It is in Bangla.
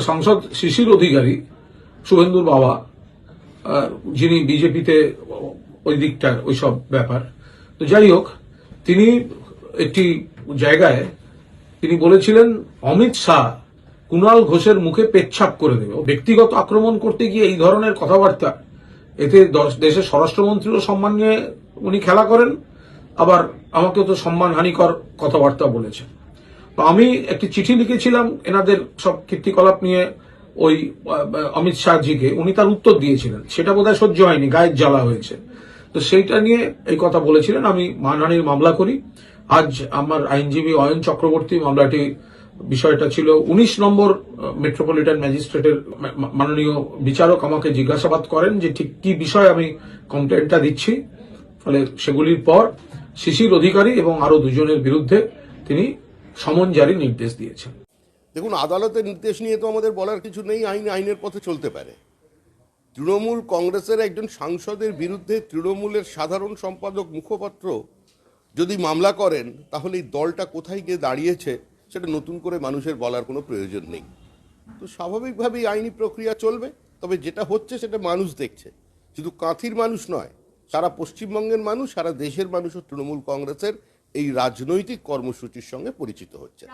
সাংসদ শিশির অধিকারী শুভেন্দুর বাবা যিনি বিজেপিতে ওই দিকটার ওইসব ব্যাপার। তো যাই হোক, তিনি একটি জায়গায় তিনি বলেছিলেন, অমিত শাহ কুণাল ঘোষের মুখে পেচ্ছাপ করে দেবে। ব্যক্তিগত আক্রমণ করতে গিয়ে এই ধরনের কথাবার্তা, এতে দশ- দেশের স্বরাষ্ট্রমন্ত্রীরও সম্মান নিয়ে উনি খেলা করেন, আবার আমাকেও তো সম্মানহানিকর কথাবার্তা বলেছেন। তো আমি একটি চিঠি লিখেছিলাম এনাদের সব কীর্তিকলাপ নিয়ে ওই অমিত শাহজিকে। উনি তার উত্তর দিয়েছিলেন। সেটা বোধহয় সহ্য হয়নি, গায়ের জ্বালা হয়েছে। তো সেইটা নিয়ে এই কথা বলেছিলেন। আমি মানহানির মামলা করি। আজ আমার আইনজীবী অয়ন চক্রবর্তী, মামলাটি বিষয়টা ছিল উনিশ নম্বর মেট্রোপলিটন ম্যাজিস্ট্রেটের মাননীয় বিচারক আমাকে জিজ্ঞাসাবাদ করেন যে ঠিক কি বিষয়ে আমি কমপ্লেনটা দিচ্ছি। ফলে সেগুলির পর শিশির অধিকারী এবং আরও দুজনের বিরুদ্ধে তিনি সমন জারি নির্দেশ দিয়েছেন। দেখুন, আদালতের নির্দেশ নিয়ে তো আমাদের বলার কিছু নেই, আইন, আইনের পথে চলতে পারে। তৃণমূল কংগ্রেসের একজন সাংসদের বিরুদ্ধে তৃণমূলের সাধারণ সম্পাদক মুখপাত্র যদি মামলা করেন, তাহলে এই দলটা কোথায় গিয়ে দাঁড়িয়েছে, সেটা নতুন করে মানুষের বলার কোনো প্রয়োজন নেই। তো স্বাভাবিকভাবেই আইনি প্রক্রিয়া চলবে, তবে যেটা হচ্ছে সেটা মানুষ দেখছে। শুধু কাঁথির মানুষ নয়, সারা পশ্চিমবঙ্গের মানুষ, সারা দেশের মানুষও তৃণমূল কংগ্রেসের এই রাজনৈতিক কর্মসূচির সঙ্গে পরিচিত হচ্ছে